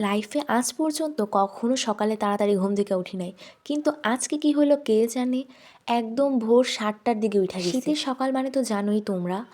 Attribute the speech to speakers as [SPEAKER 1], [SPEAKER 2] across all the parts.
[SPEAKER 1] লাইফে আজ পর্যন্ত কখনো সকালে তাড়াতাড়ি ঘুম থেকে উঠি নাই। কিন্তু আজকে কি হলো কে জানে? একদম ভোর সাতটার দিকে উঠা শীতের সকাল মানে তো জানোই তোমরা।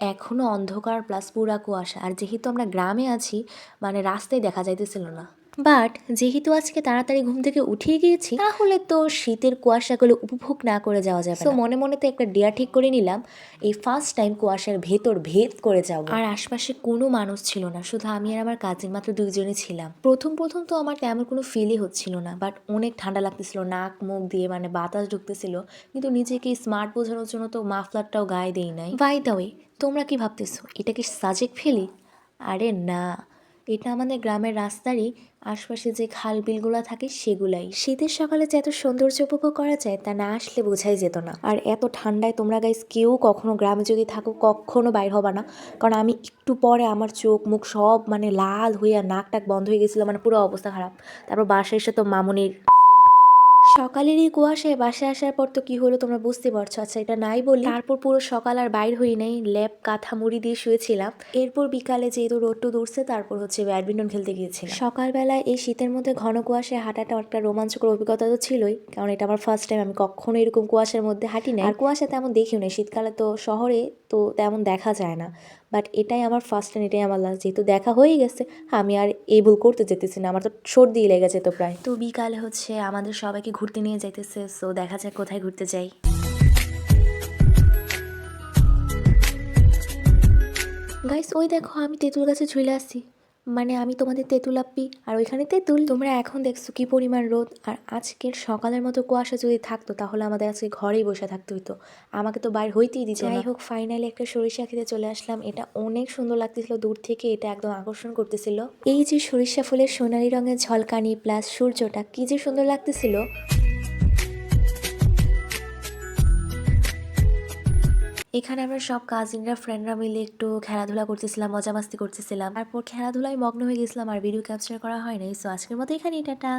[SPEAKER 1] এখনও অন্ধকার প্লাস পুরা কুয়াশা আর যেহেতু আমরা গ্রামে আছি মানে রাস্তায় দেখা যাইতেছিল না। বাট যেহেতু আজকে তাড়াতাড়ি ঘুম থেকে উঠিয়ে গিয়েছি তাহলে তো শীতের কুয়াশাগুলো উপভোগ না করে যাওয়া যাবে তো মনে মনে তো একটা ডিয়া ঠিক করে নিলাম এই ফার্স্ট টাইম কুয়াশার ভেতর ভেদ করে যাব। আর আশপাশে কোনো মানুষ ছিল না শুধু আমি আর আমার কাজিন মাত্র দুইজনই ছিলাম। প্রথম প্রথম তো আমার তেমন কোনো ফিলই হচ্ছিল না বাট অনেক ঠান্ডা লাগতেছিল নাক মুখ দিয়ে মানে বাতাস ঢুকতেছিল কিন্তু নিজেকে স্মার্ট বোঝানোর জন্য তো মাফলারটাও গায়ে দেই নাই। বাই দ্য ওয়ে তোমরা কি ভাবতেছো এটা কি সাজেক ফেলি? আরে না এটা আমাদের গ্রামের রাস্তারই আশপাশে যে খাল বিলগুলো থাকে সেগুলাই। শীতের সকালে যে এত সৌন্দর্য উপভোগ করা যায় তা না আসলে বোঝাই যেত না। আর এত ঠান্ডায় তোমরা গাইস কেউ কখনো গ্রামে যদি থাকো কখনো বাইর হবা না। কারণ আমি একটু পরে আমার চোখ মুখ সব মানে লাল হইয়া নাক টাক বন্ধ হয়ে গেছিল মানে পুরো অবস্থা খারাপ। তারপর বাসায় এসে তো মামুনির সকালের এই কুয়াশায় বাসায় আসার পর তো কি হলো তোমরা বুঝতে পারছ? আচ্ছা এটা নাই বলি। তারপর পুরো সকাল আর বাইর হই নাই, ল্যাপ, কাঁথা, মুড়ি দিয়ে শুয়েছিলাম। এরপর বিকালে যেহেতু রোদ টোদ উঠছে, তারপর হচ্ছে ব্যাডমিন্টন খেলতে গিয়েছিলাম। সকালবেলায় এই শীতের মধ্যে ঘন কুয়াশায় হাঁটাটা একটা রোমাঞ্চকর অভিজ্ঞতা তো ছিলই, কারণ এটা আমার ফার্স্ট টাইম আমি কখনো এরকম কুয়াশার মধ্যে হাঁটি না আর কুয়াশা তেমন দেখিও না শীতকালে তো শহরে তো তেমন দেখা যায় না। বাট এটাই আমার ফার্স্ট টাইম এটাই আমার লাস্ট যেহেতু দেখা হয়ে গেছে, আমি আর এই ভুল করতে যেতেছি না, আমার তো সর্দি লেগে যেত প্রায়। তো বিকালে হচ্ছে আমাদের সবাইকে ঘুরতে নিয়ে যাইতেছে সো দেখা যাক কোথায় ঘুরতে যাই। গাইস ওই দেখো, আমি তেঁতুল গাছে ঝুলে আসছি মানে আমি তোমাদের তেঁতুল আপ্পি, আর ওইখানে তেঁতুল। তোমরা এখন দেখছ কি পরিমাণ রোদ। আর আজকের সকালের মতো কুয়াশা যদি থাকতো, তাহলে আমাদের আজকে ঘরেই বসে থাকতে হইতো। আমাকে তো বাইর হইতেই দিত যাই হোক ফাইনালি একটা সরিষা খেতে চলে আসলাম। এটা অনেক সুন্দর লাগতেছিল, দূর থেকে এটা একদম আকর্ষণ করতেছিল। এই যে সরিষা ফুলের সোনালি রঙের ঝলকানি প্লাস সূর্যটা, কি যে সুন্দর লাগতেছিল। এখানে আমরা সব কাজিনরা ফ্রেন্ডরা মিলে একটু খেলাধুলা করতেছিলাম মজা মাস্তি করতেছিলাম। তারপর খেলাধুলায় মগ্ন হয়ে গেছিলাম আর ভিডিও ক্যাপচার করা হয় নাই। সো আজকের মতো এখানে টাটা।